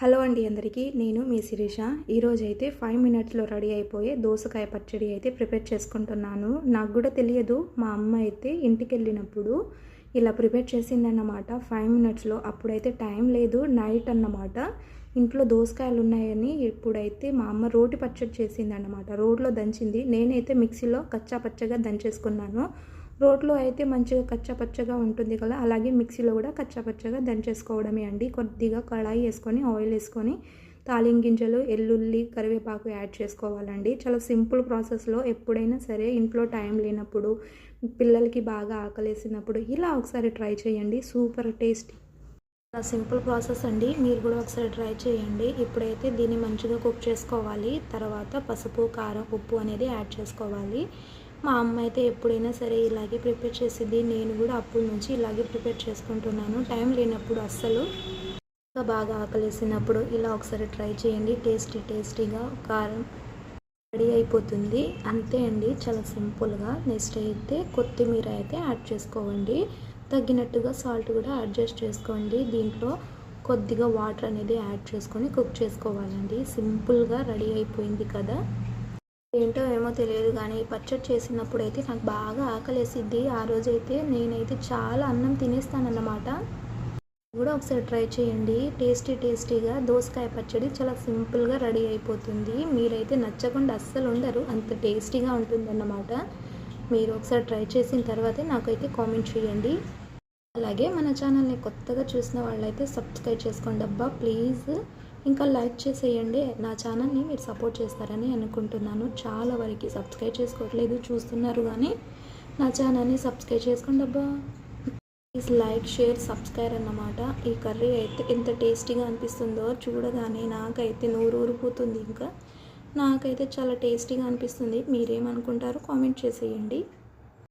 Hello అండి అందరికీ నేను మీ శిరీష. ఈరోజు అయితే ఫైవ్ మినిట్స్లో రెడీ అయిపోయే దోసకాయ పచ్చడి అయితే ప్రిపేర్ చేసుకుంటున్నాను. నాకు కూడా తెలియదు మా అమ్మ అయితే ఇంటికి వెళ్ళినప్పుడు ఇలా ప్రిపేర్ చేసిందన్నమాట. ఫైవ్ మినిట్స్లో అప్పుడైతే టైం లేదు నైట్ అన్నమాట. ఇంట్లో దోసకాయలు ఉన్నాయని ఇప్పుడైతే మా అమ్మ రోటి పచ్చడి చేసిందన్నమాట. రోడ్లో దంచింది. నేనైతే మిక్సీలో కచ్చా పచ్చగా దంచేసుకున్నాను. రోట్లో అయితే మంచిగా కచ్చపచ్చగా ఉంటుంది కదా అలాగే మిక్సీలో కూడా కచ్చపచ్చగా దంచేసుకోవడమే అండి. కొద్దిగా కళాయి వేసుకొని ఆయిల్ వేసుకొని తాలిం గింజలు ఎల్లుల్లి కరివేపాకు యాడ్ చేసుకోవాలండి. చాలా సింపుల్ ప్రాసెస్లో ఎప్పుడైనా సరే ఇంట్లో టైం లేనప్పుడు పిల్లలకి బాగా ఆకలేసినప్పుడు ఇలా ఒకసారి ట్రై చేయండి. Super tasty. చాలా సింపుల్ ప్రాసెస్ అండి. మీరు కూడా ఒకసారి ట్రై చేయండి. ఇప్పుడైతే దీన్ని మంచిగా కుక్ చేసుకోవాలి. తర్వాత పసుపు కారం ఉప్పు అనేది యాడ్ చేసుకోవాలి. మా అమ్మ అయితే ఎప్పుడైనా సరే ఇలాగే ప్రిపేర్ చేసింది. నేను కూడా అప్పటి నుంచి ఇలాగే ప్రిపేర్ చేసుకుంటున్నాను. టైం లేనప్పుడు అస్సలు ఇంకా బాగా ఆకలేసినప్పుడు ఇలా ఒకసారి ట్రై చేయండి. టేస్టీ టేస్టీగా కారం రెడీ అయిపోతుంది. అంతే అండి. చాలా సింపుల్గా. నెక్స్ట్ అయితే కొత్తిమీర అయితే యాడ్ చేసుకోండి. తగ్గినట్టుగా సాల్ట్ కూడా అడ్జస్ట్ చేసుకోండి. దీంట్లో కొద్దిగా వాటర్ అనేది యాడ్ చేసుకొని కుక్ చేసుకోవాలండి. సింపుల్గా రెడీ అయిపోయింది కదా. ఏంటో ఏమో తెలియదు కానీ పచ్చడి చేసినప్పుడు అయితే నాకు బాగా ఆకలేసిద్ది. ఆ రోజైతే నేనైతే చాలా అన్నం తినేస్తానన్నమాట. కూడా ఒకసారి ట్రై చేయండి. టేస్టీ టేస్టీగా దోసకాయ పచ్చడి చాలా సింపుల్గా రెడీ అయిపోతుంది. మీరైతే నచ్చకుండా అస్సలు ఉండరు. అంత టేస్టీగా ఉంటుందన్నమాట. మీరు ఒకసారి ట్రై చేసిన తర్వాతే నాకైతే కామెంట్ చేయండి. అలాగే మన ఛానల్ని కొత్తగా చూసిన వాళ్ళైతే సబ్స్క్రైబ్ చేసుకోండి అబ్బా ప్లీజ్. ఇంకా లైక్ చేసేయండి. నా ఛానల్ని మీరు సపోర్ట్ చేస్తారని అనుకుంటున్నాను. చాలా వరకు సబ్స్క్రైబ్ చేసుకోవట్లేదు చూస్తున్నారు కానీ నా ఛానల్ని సబ్స్క్రైబ్ చేసుకోండి అబ్బా. ప్లీజ్ లైక్ షేర్ సబ్స్క్రైబ్ అన్నమాట. ఈ కర్రీ అయితే ఎంత టేస్టీగా అనిపిస్తుందో చూడగానే నాకైతే నూరు ఊరిపోతుంది ఇంకా. నాకైతే చాలా టేస్టీగా అనిపిస్తుంది. మీరేమనుకుంటారో కామెంట్ చేసేయండి.